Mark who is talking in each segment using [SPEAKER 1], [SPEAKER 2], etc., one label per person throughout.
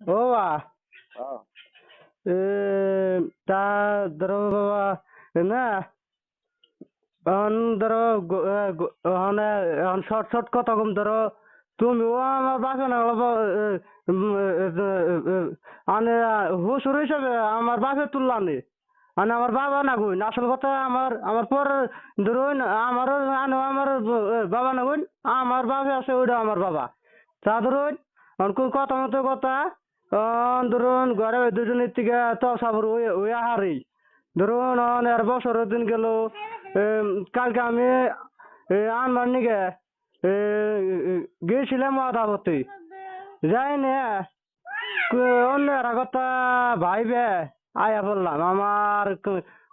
[SPEAKER 1] ও বা এ, তা ধরো বাবা না। এখন ধরো এখন এ- এখন শর্ট শর্ট কথা কম ধরো। তুমিও আমার বাসা না হুসুর হিসাবে আমার বাপে তুললানি মানে আমার বাবা না কইন আসল কথা আমার আমার পর ধরুন আমারও আনো আমার বাবা না কইন আমার বাপে আছে ওইটা আমার বাবা। তা ধরুন কথা মতো কথা। এখন ধরুন ঘরে দুজনের থেকে তো সাবর ওই হারি ধরুন এখন আর বছরের দিন গেল কালকে আমি আনবার এ, গিয়েছিলাম আদাবতী যাই না অন্য একটা কথা ভাইবে আয়া বললাম আমার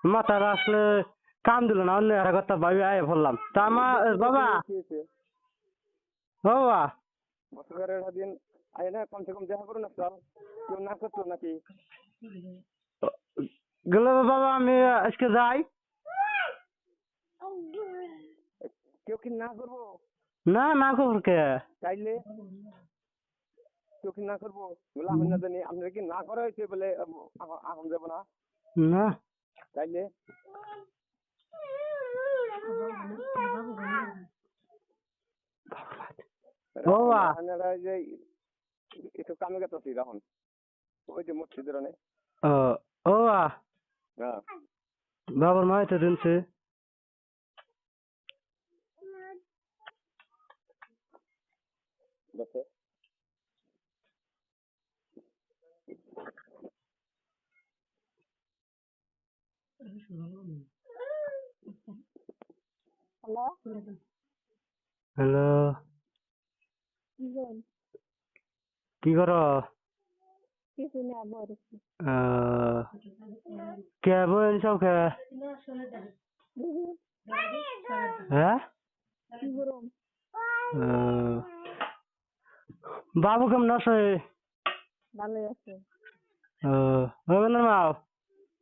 [SPEAKER 1] মাথায় আসলে কাম দিল না অন্য একটা কথা ভাইবে আয়া বললাম। তা আমার বাবা বাবা।
[SPEAKER 2] আয় না কমসে কম দেখা করুন একটা কেউ না করতো নাকি?
[SPEAKER 1] গেলে বাবা আমি আজকে যাই।
[SPEAKER 2] কেউ কি না করব?
[SPEAKER 1] না না খবর কে?
[SPEAKER 2] চাইলে? কেউ কি না করব? বলে আমি না জানি আপনার কি না করা হয়েছে? বলে এখন যাব না।
[SPEAKER 1] না।
[SPEAKER 2] চাইলে?
[SPEAKER 1] বাবা।
[SPEAKER 2] আপনারা যে একটু কামে গেছি তখন ওই যে মসজিদের অনেক
[SPEAKER 1] ও ও বাবা
[SPEAKER 2] হ্যাঁ
[SPEAKER 1] বাবার মাইতে দিনছে।
[SPEAKER 2] দেখে।
[SPEAKER 3] হ্যালো।
[SPEAKER 1] হ্যালো।
[SPEAKER 3] জন
[SPEAKER 1] কি করো?
[SPEAKER 3] কিছু না বলছি
[SPEAKER 1] কে সব কে? হ্যাঁ?
[SPEAKER 3] কি
[SPEAKER 1] বাবু কেমন আছে?
[SPEAKER 3] ভালোই আছে।
[SPEAKER 1] মাও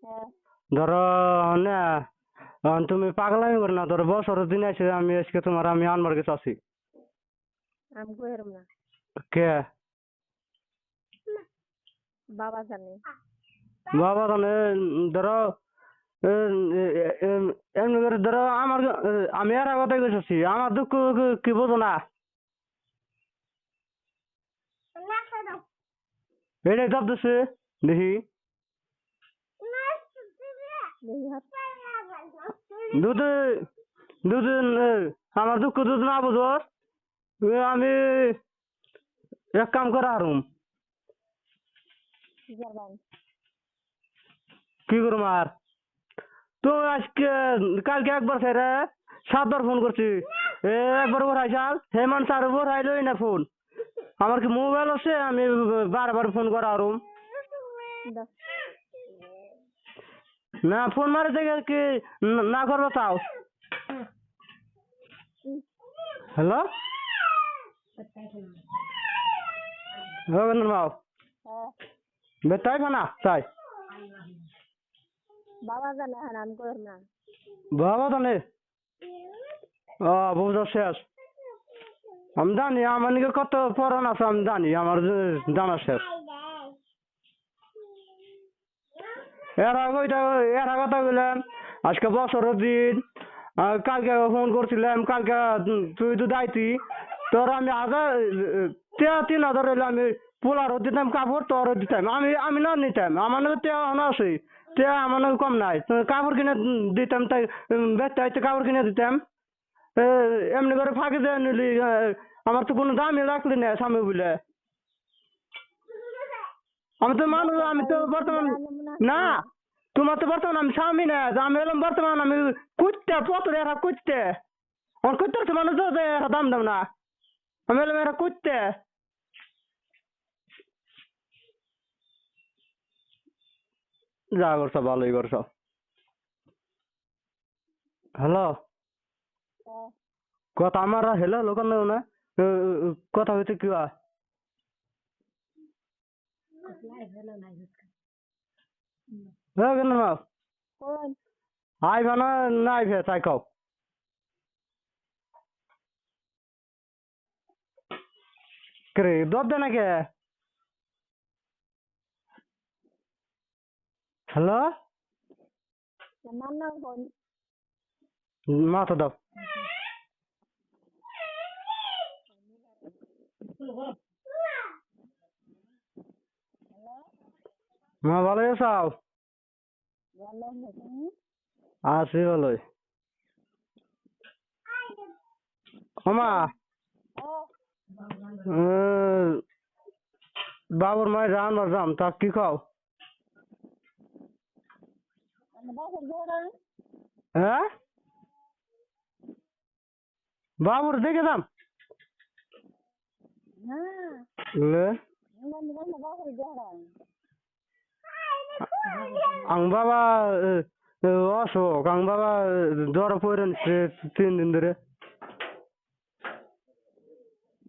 [SPEAKER 3] হ্যাঁ।
[SPEAKER 1] ধরো না তুমি পাগলামি করো না ধরো বছরের দিন আছে আমি আজকে তোমার আমি আনবার গেছে আছি।
[SPEAKER 3] আমি কইরম না।
[SPEAKER 1] কে?
[SPEAKER 3] বাবা জানে।
[SPEAKER 1] বাবা তাহলে ধরো এমনি করে ধরো আমার আমি আর কথাই কইছি আমার দুঃখ কি- বোঝো না। এটাই জব দিছে দেখি দুধ এ, আমার দুঃখ দুধ না বুঝো। আমি এক কাম করে হারুম। কি করুম আর? তো আজকে কালকে একবার ফেরে সাতবার ফোন করছি। একবার ওরাই চাল। হেমান স্যার ওরাইলই না ফোন আমার কি মোবাইল আছে? আমি বারবার ফোন করা আরুম। না ফোন মারে দেখে কি না করব তাও। হ্যালো রবীন্দ্র মাও
[SPEAKER 3] হ্যাঁ
[SPEAKER 1] বেতাই না তাই
[SPEAKER 3] বাবা জানে হ্যাঁ আমি কইরম না
[SPEAKER 1] বাবা নেই ও বুঝো শেষ। আমি জানি আমার নিকে কত পড়ান আছে আমি জানি আমার জানা শেষ। এর আগে ওইটা এর আগে কথা বললাম আজকে বছরের দিন কালকে ফোন করছিলাম কালকে তুই তো দাইতি তোর আমি হাজার তে তিন হাজার আমি পোলারও দিতাম কাপড় তোরও দিতাম আমি আমি না নিতাম আমার নাকি আছে। তে আমার নাকি কম নাই। কাপড় কিনে দিতাম তাই ব্যস্ত হইতে কাপড় কিনে দিতাম। এমনি করে ফাঁকি দিয়ে নিলি আমার তো কোনো দামই রাখলি না স্বামী বলে। আমি তো মানুষ, আমি তো বর্তমান না, তোমার তো বর্তমান আমি স্বামী না। আমি এলাম বর্তমান, আমি কুত্তে, পত্র এরা কুত্তে। আমার কুত্তের তো মানুষ দাম দাম না। আমি এলাম এরা কুত্তে। যা কৰছ ভালেই কৰছ হেল্ল'
[SPEAKER 3] কত
[SPEAKER 1] আমাৰ হেল্ল' লগত লওঁ না কত হৈছে
[SPEAKER 3] কিবা
[SPEAKER 1] আইভা না নাই আইভে চাই কওক কৰি দৰ্দ নেকি হ্যালো মাথা দাও মা ভালো আছো আছি ভালোই উম, বাবুর মায়ের রান্নার দাম তা কি খাও হ্যাঁ? বাবুর দেখে দাম আং বাবা এ, আং বাবা জ্বর পড়ে নিচ্ছে তিন দিন ধরে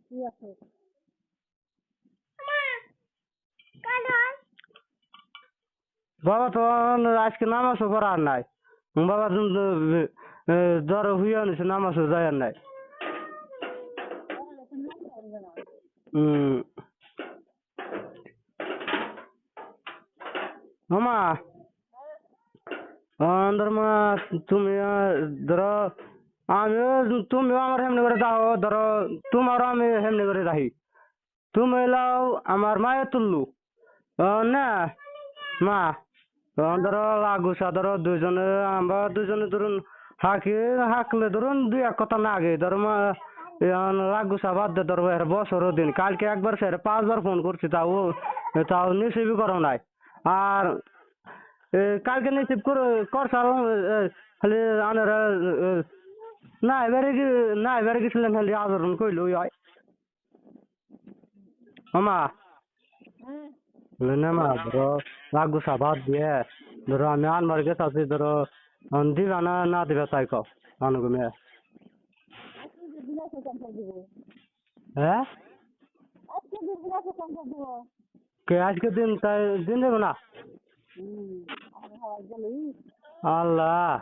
[SPEAKER 3] কি আছে
[SPEAKER 1] বাবা তো আজকে নামাজও করার নাই। বাবা জ্বর হইয়া নিছে, নামাজও যায় নাই। মামা, অন্দর মা, তুমি ধরো আমিও তুমিও আমার হেমনি করে দাও ধরো, তোমারও আমি হেমনি করে রাখি তুমি এলাও আমার মায়ে তুললু। না, মা। ধরো লাগুসা ধরো দুজনে আমরা দুজনে ধরুন হাঁকি, হাঁকলে ধরুন দুই এক কথা আগে ধরো লাগুসা বাদ দে ধরো এর বছরও দিন। কালকে একবার স্যার পাঁচবার ফোন করছি, তাও তাও নিশ্চয়ই করো নাই। আর কালকে নিশ্চিত করে করছাল খালি আনার না এবারে না এবারে গেছিলেন খালি আদরণ কইল, ওই হয়। মামা
[SPEAKER 3] হ্যাঁ।
[SPEAKER 1] না ধরো লাগু বাদ দিয়ে ধরো আমি আনবার গেছে আছি ধরো দিবা না না দিবা তাই কও আনুগুমে হ্যাঁ কে আজকে দিন তাই দিন দেবো না আল্লাহ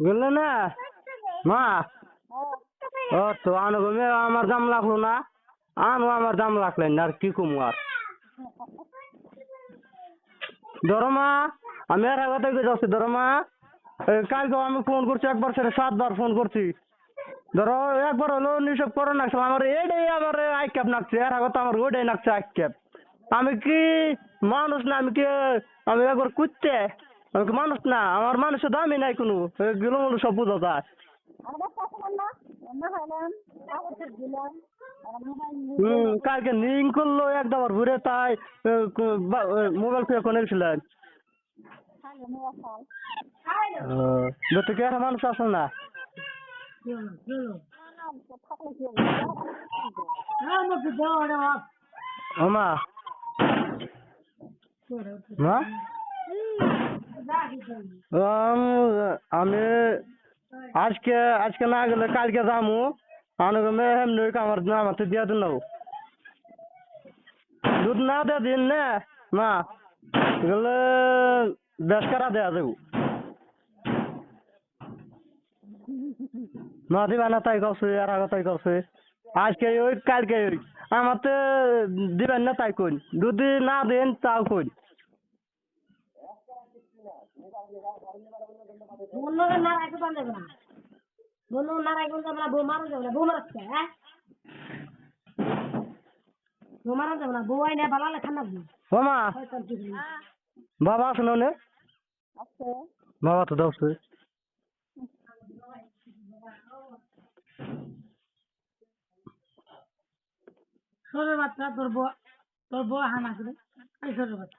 [SPEAKER 1] বুঝলে না মা ও তো আনুগুমে আমার দাম লাগল না আনু আমার দাম লাগলেন না কি কমু আর? আমি আর কালকে আমি ফোন করছি, একবার সেটা সাতবার ফোন করছি। একবার হলো নিষেধ করে নাকছে, আমার এটাই আমার আই ক্যাপ নাকছে এর আগে আমার ওটাই নাকছে আই ক্যাপ আমি কি মানুষ না, আমি কি, আমি একবার কুত্তে? আমি কি মানুষ না, আমার মানুষের দামই নাই কোনো হলো সব বুঝা যায়। হুম কালকে লিং করল একবার ঘুরে তাই মোবাইল ফেয়ে
[SPEAKER 3] মোয়া খাল
[SPEAKER 1] বেতে কি মানুষ আসে না? মা? আমি আজকে আজকে না গেলে কালকে যামু। আনুগমে এমনি আমার আমার তো দিয়ে দিন নাও। দুধ না দিয়ে দিন না মা গেলে বেশ করা দেয়া দেবো। মা দিবা না তাই কছে আর আগে তাই কছে আজকে ওই, কালকে ওই। আমার তো দিবেন না তাই কই যদি না দেন তাও কই
[SPEAKER 4] বলল না রাখতে পারবে না। বলল না রাখতে যাবে না বউ মারা যাবে না বউ মারাচ্ছে হ্যাঁ? বউ মারা যাবে না বউ আইনে ভালো লেখা না
[SPEAKER 1] ও বাবা আছে না ওনে? বাবা তো দৌড়ছে
[SPEAKER 4] সরের বাচ্চা তোর বউ তোর বউ হানা করে। এই সরের বাচ্চা।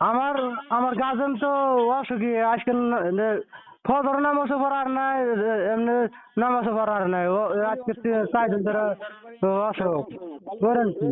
[SPEAKER 1] আমার আমার গার্জেন তো অসুখী, আজকে ফদর নামাজও পড়ার নাই এমনি নামাজও পড়ার নাই আজকে তি- চার ধরে অসুখ। করেন কি?